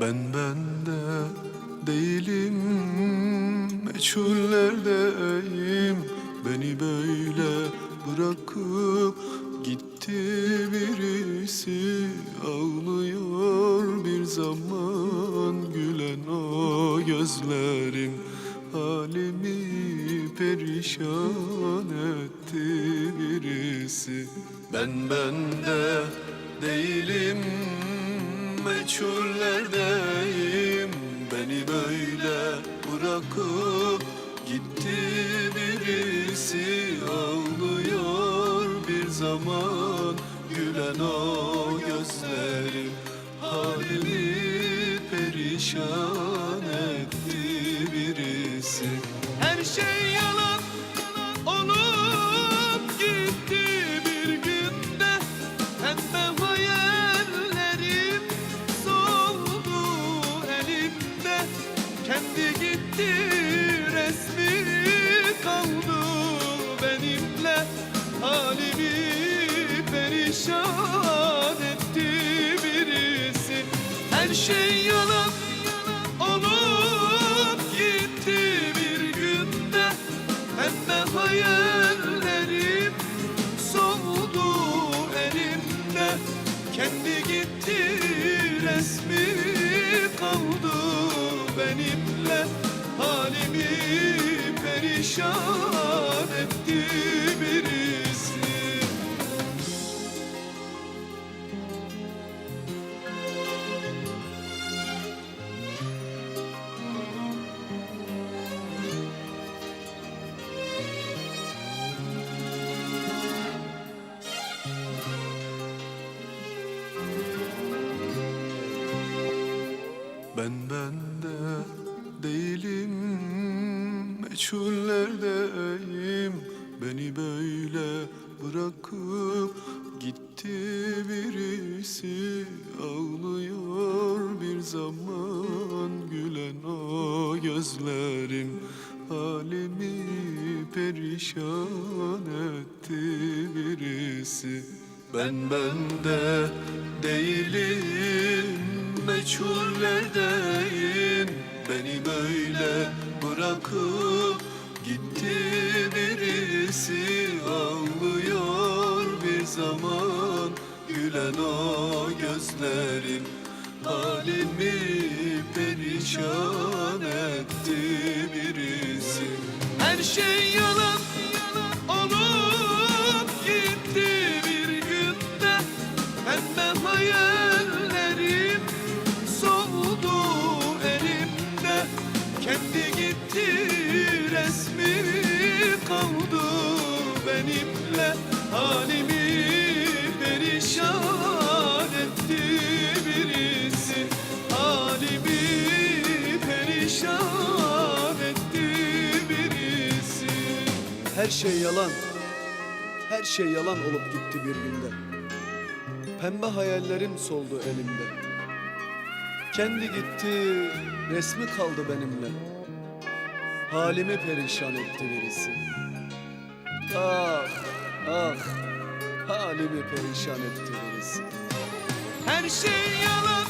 Ben bende değilim Meçhullerdeyim. Beni böyle bırakıp gitti birisi. Ağlıyor bir zaman gülen o gözlerim Halimi perişan etti birisi. Ben bende değilim meçhullerdeyim. Beni böyle bırakıp gitti birisi. Ağlıyor bir zaman gülen o gözlerim. Halimi perişan etti birisi. Her şey resmi kaldı benimle. Halimi perişan etti birisi. Her şey yalan olup gitti bir günde. Pembe hayallerim soldu elimde. Kendi gitti resmi kaldı benimle Halimi perişan etti birisi Meçhullerdeyim Beni böyle bırakıp gitti birisi. Ağlıyor bir zaman gülen o gözlerim. Halimi perişan etti birisi. Ben bende değilim meçhullerdeyim Beni böyle bırakıp gitti birisi Ağlıyor bir zaman gülen o gözlerim benimle Halimi perişan etti birisi Halimi perişan etti birisi Her şey yalan. Her şey yalan olup gitti bir günde. Pembe hayallerim soldu elimde. Kendi gitti, resmi kaldı benimle. Halimi perişan etti birisi. Ah, ah, halimi perişan etti birisi. Her şey yalan